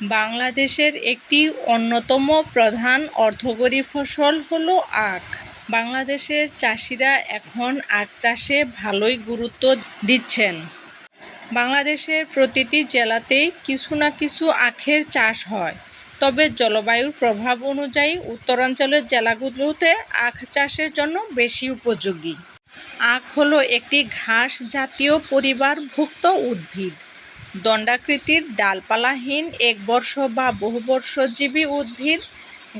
বাংলাদেশের একটি অন্যতম প্রধান অর্থকরী ফসল হলো আখ। বাংলাদেশের চাষিরা এখন আখ চাষে ভালোই গুরুত্ব দিচ্ছেন। বাংলাদেশের প্রতিটি জেলাতেই কিছু না কিছু আখের চাষ হয়। তবে জলবায়ুর প্রভাব অনুযায়ী উত্তরাঞ্চলের জেলাগুলোতে আখ চাষের জন্য বেশি উপযোগী। আখ হলো একটি ঘাস জাতীয় পরিবারভুক্ত উদ্ভিদ। দণ্ডাকৃতির ডালপালাহীন একবর্ষ বা বহুবর্ষজীবী উদ্ভিদ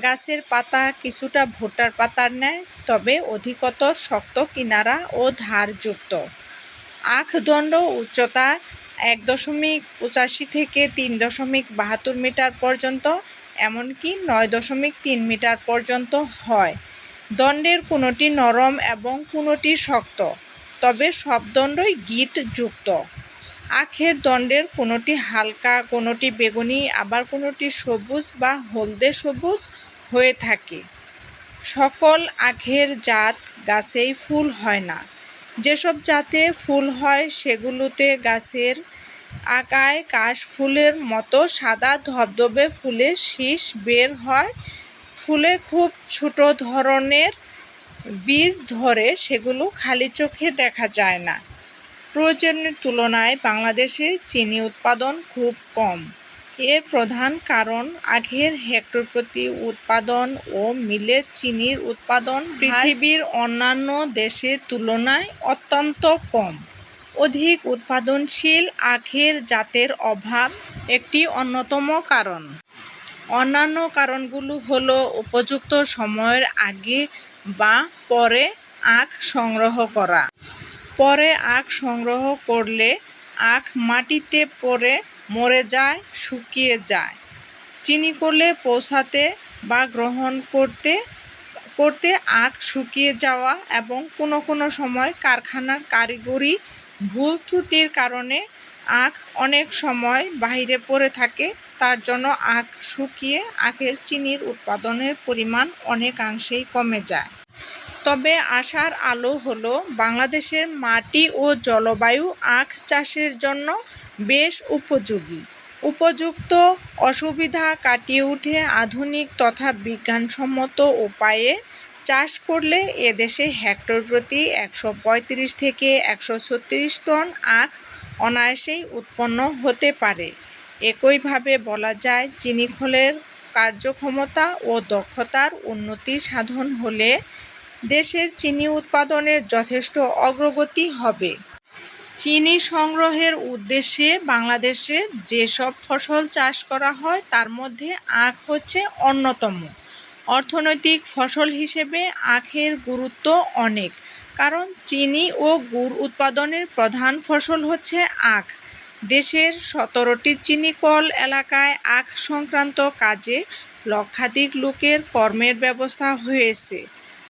গাছের পাতা কিছুটা ভুট্টার পাতার ন্যায়, তবে অধিকতর শক্ত কিনারা ও ধারযুক্ত। আখ দণ্ড উচ্চতা এক দশমিক পঁচাশি থেকে তিন দশমিক বাহাত্তর মিটার পর্যন্ত, এমনকি নয় দশমিক তিন মিটার পর্যন্ত হয়। দণ্ডের কোনোটি নরম এবং কোনোটি শক্ত, তবে সব দণ্ডই গিঁটযুক্ত। আখের দণ্ডের কোনোটি হালকা, কোনোটি বেগুনি, আবার কোনোটি সবুজ বা হলদে সবুজ হয়ে থাকে। সকল আখের জাত গাছেই ফুল হয় না। যেসব জাতে ফুল হয়, সেগুলোতে গাছের আকায় কাশ ফুলের মতো সাদা ধবধবে ফুলের শীষ বের হয়। ফুলে খুব ছোট ধরনের বীজ ধরে সেগুলো খালি চোখে দেখা যায় না। প্রয়োজনের তুলনায় বাংলাদেশে চিনি উৎপাদন খুব কম। এর প্রধান কারণ আখের হেক্টর প্রতি উৎপাদন ও মিলে চিনির উৎপাদন পৃথিবীর অন্যান্য দেশের তুলনায় অত্যন্ত কম। অধিক উৎপাদনশীল আখের জাতের অভাব একটি অন্যতম কারণ। অন্যান্য কারণগুলো হলো উপযুক্ত সময়ের আগে বা পরে আখ সংগ্রহ করা। পরে আখ সংগ্রহ করলে আখ মাটিতে পড়ে মরে যায়, শুকিয়ে যায়। চিনি করলে পৌঁছাতে বা গ্রহণ করতে করতে আখ শুকিয়ে যাওয়া এবং কোনো কোনো সময় কারখানার কারিগরি ভুল ত্রুটির কারণে আখ অনেক সময় বাইরে পড়ে থাকে, তার জন্য আখ শুকিয়ে আখের চিনির উৎপাদনের পরিমাণ অনেকাংশেই কমে যায়। তবে আশার আলো হলো বাংলাদেশের মাটি ও জলবায়ু আখ চাষের জন্য বেশ উপযোগী। উপযুক্ত অসুবিধা কাটিয়ে উঠে আধুনিক তথা বিজ্ঞানসম্মত উপায়ে চাষ করলে এদেশে হেক্টর প্রতি একশো পঁয়ত্রিশ থেকে একশো ছত্রিশ টন আখ অনায়াসেই উৎপন্ন হতে পারে। একইভাবে বলা যায় চিনিকলের কার্যক্ষমতা ও দক্ষতার উন্নতি সাধন হলে দেশের চিনি উৎপাদনের যথেষ্ট অগ্রগতি হবে। চিনি সংগ্রহের উদ্দেশ্যে বাংলাদেশে যেসব ফসল চাষ করা হয়, তার মধ্যে আখ হচ্ছে অন্যতম। অর্থনৈতিক ফসল হিসেবে আখের গুরুত্ব অনেক, কারণ চিনি ও গুড় উৎপাদনের প্রধান ফসল হচ্ছে আখ। দেশের সতেরোটি চিনিকল এলাকায় আখ সংক্রান্ত কাজে লক্ষাধিক লোকের কর্মের ব্যবস্থা হয়েছে।